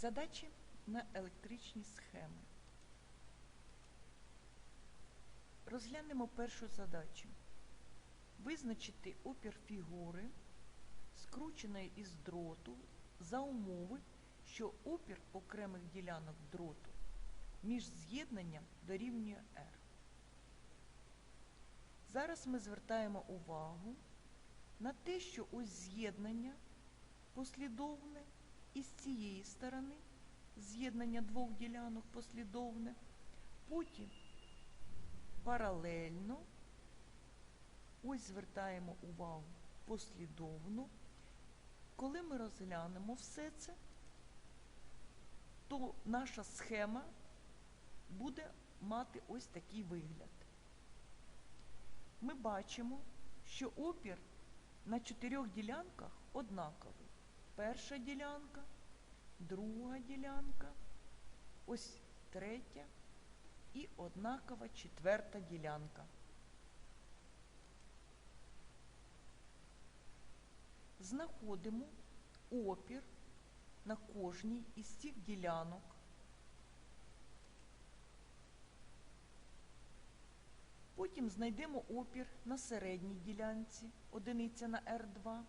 Задачі на електричні схеми. Розглянемо першу задачу. Визначити опір фігури, скрученої із дроту, за умови, що опір окремих ділянок дроту між з'єднанням дорівнює R. Зараз ми звертаємо увагу на те, що ось з'єднання послідовне і з цієї сторони з'єднання двох ділянок послідовне, потім паралельно, ось звертаємо увагу послідовно. Коли ми розглянемо все це, то наша схема буде мати ось такий вигляд. Ми бачимо, що опір на чотирьох ділянках однаковий. Перша ділянка, друга ділянка, ось третя і однакова четверта ділянка. Знаходимо опір на кожній із цих ділянок. Потім знайдемо опір на середній ділянці, одиниця на R2.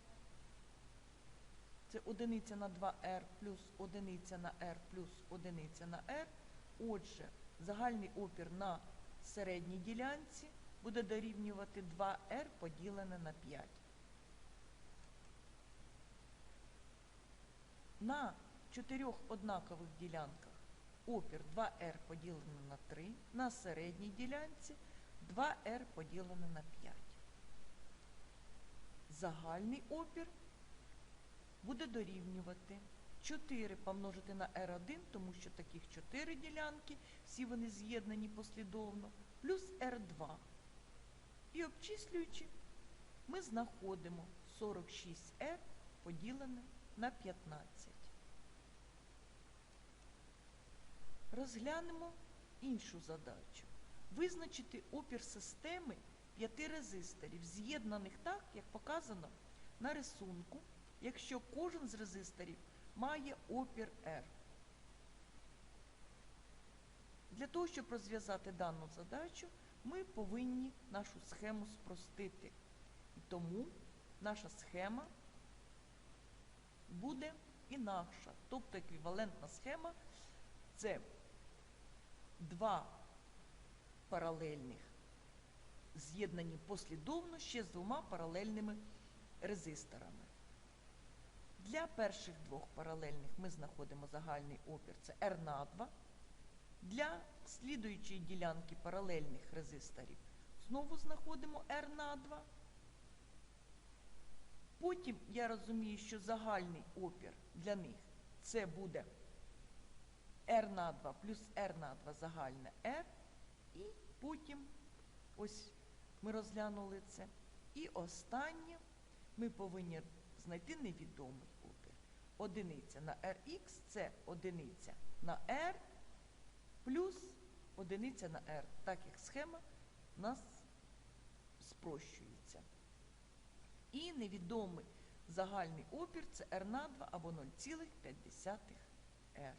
Це одиниця на 2R плюс одиниця на R плюс одиниця на R. Отже, загальний опір на середній ділянці буде дорівнювати 2R поділене на 5. На чотирьох однакових ділянках опір 2R поділене на 3, на середній ділянці 2R поділене на 5. Загальний опір буде дорівнювати 4 помножити на R1, тому що таких 4 ділянки, всі вони з'єднані послідовно, плюс R2. І обчислюючи, ми знаходимо 46R поділене на 15. Розглянемо іншу задачу. Визначити опір системи п'яти резисторів, з'єднаних так, як показано на рисунку, якщо кожен з резисторів має опір R. Для того, щоб розв'язати дану задачу, ми повинні нашу схему спростити. І тому наша схема буде інакша. Тобто еквівалентна схема це два паралельних, з'єднані послідовно ще з двома паралельними резисторами. Для перших двох паралельних ми знаходимо загальний опір, це R на 2. Для слідуючої ділянки паралельних резисторів знову знаходимо R на 2. Потім я розумію, що загальний опір для них це буде R на 2 плюс R на 2 загальне R. І потім, ось ми розглянули це. І останнє ми повинні знайти невідомий опір. Одиниця на Rx це одиниця на R плюс одиниця на R, так як схема нас спрощується. І невідомий загальний опір це R на 2 або 0,5R.